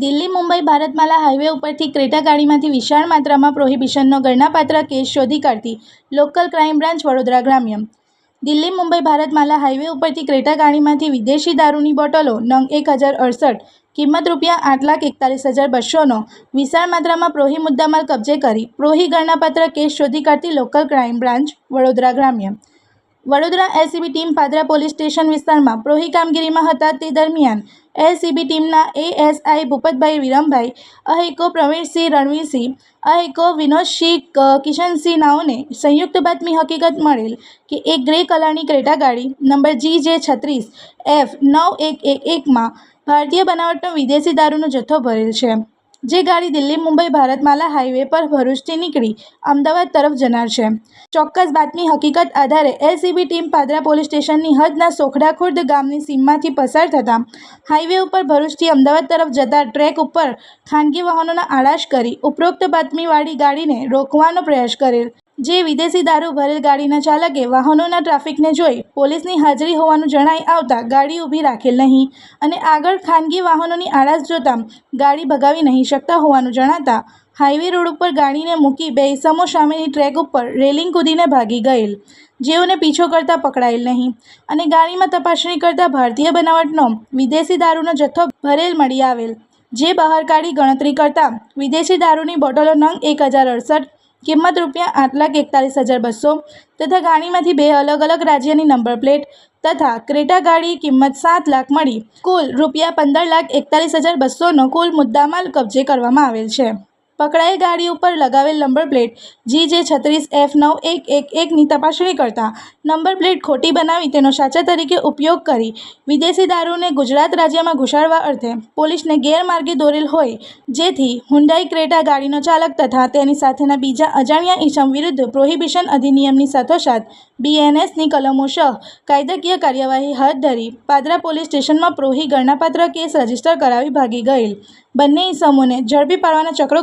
Mumbai, Bharatmala highway ઉપરથી Creta ગાડીમાંથી વિશાળ માત્રામાં પ્રોહિબિશનનો ગણનાપાત્ર કેસ શોધી કાઢતી લોકલ ક્રાઇમ બ્રાન્ચ વડોદરા ગ્રામ્ય દિલ્હી, મુંબઈ, ભારતમાલા હાઈવે ઉપરથી ક્રેટા ગાડીમાંથી વિદેશી દારૂની બોટલો નંગ એક હજાર અડસઠ, કિંમત રૂપિયા આઠ લાખ એકતાલીસ હજાર બસોનો વિશાળ માત્રામાં પ્રોહી મુદ્દામાલ કબજે કરી પ્રોહી ગણનાપાત્ર કેસ શોધી કાઢતી લોકલ ક્રાઇમ બ્રાન્ચ વડોદરા ગ્રામ્ય Vadodara ACB team Padra police station વિસ્તારમાં પ્રોહી કામગીરીમાં હતા તે દરમિયાન એલસીબી ટીમના એએસઆઈ ભૂપતભાઈ વિરમભાઈ, અહેકો પ્રવીણસિંહ રણવીરસિંહ, અહેકો વિનોદસિંહ કિશનસિંહ નાઓને સંયુક્ત બાતમી હકીકત મળેલ કે એક ગ્રે કલરની ક્રેટા ગાડી નંબર જી જે છત્રીસ એફ નવ એક એક એકમાં ભારતીય બનાવટનો વિદેશી દારૂનો જથ્થો ભરેલ છે. જે ગાડી દિલ્હી મુંબઈ ભારતમાલા હાઈવે પર ભરૂચથી નીકળી અમદાવાદ તરફ જનાર છે. ચોક્કસ બાતમી હકીકત આધારે એલસીબી ટીમ પાદરા પોલીસ સ્ટેશનની હદના સોખડા ખુર્દ ગામની સીમમાંથી પસાર થતાં હાઈવે ઉપર ભરૂચથી અમદાવાદ તરફ જતા ટ્રેક ઉપર ખાનગી વાહનોના આળાશ કરી ઉપરોક્ત બાતમીવાળી ગાડીને રોકવાનો પ્રયાસ કરેલ. જે વિદેશી દારૂ ભરેલ ગાડીના ચાલકે વાહનોના ટ્રાફિકને જોઈ પોલીસની હાજરી હોવાનું જણાઈ આવતા ગાડી ઊભી રાખેલ નહીં અને આગળ ખાનગી વાહનોની આળાશ જોતાં ગાડી ભગાવી નહીં શકતા હોવાનું જણાતા હાઈવે રોડ ઉપર ગાડીને મૂકી બે ઇસમો સામેની ટ્રેક ઉપર રેલિંગ કૂદીને ભાગી ગયેલ. જેઓને પીછો કરતાં પકડાયેલ નહીં અને ગાડીમાં તપાસણી કરતાં ભારતીય બનાવટનો વિદેશી દારૂનો જથ્થો ભરેલ મળી આવેલ. જે બહાર કાઢી ગણતરી કરતાં વિદેશી દારૂની બોટલો નંગ એક હજાર અડસઠ કિંમત રૂપિયા આઠ લાખ એકતાલીસ હજાર બસો તથા ગાડીમાંથી બે અલગ અલગ રાજ્યની નંબર પ્લેટ તથા ક્રેટા ગાડી કિંમત સાત લાખ મળી. કુલ રૂપિયા પંદર લાખ એકતાલીસ હજાર બસોનો કુલ મુદ્દામાલ કબજે કરવામાં આવેલ છે. પકડાયેલ ગાડી ઉપર લગાવેલ નંબર પ્લેટ જી જે છત્રીસ એફ નવ એક એક એકની તપાસણી કરતા નંબર પ્લેટ ખોટી બનાવી તેનો સાચા તરીકે ઉપયોગ કરી વિદેશી દારૂને ગુજરાત રાજ્યમાં ઘુસાડવા અર્થે પોલીસને ગેરમાર્ગે દોરેલ હોય, જેથી હુન્ડાઈ ક્રેટા ગાડીનો ચાલક તથા તેની સાથેના બીજા અજાણ્યા ઈસમ વિરુદ્ધ પ્રોહિબિશન અધિનિયમની સાથોસાથ બીએનએસની કલમો સહ કાયદાકીય કાર્યવાહી હાથ ધરી પાદરા પોલીસ સ્ટેશનમાં પ્રોહી ગણનાપાત્ર કેસ રજિસ્ટર કરાવી ભાગી ગયેલ. બંને ઈસમોને ઝડપી પાડવાના ચક્રો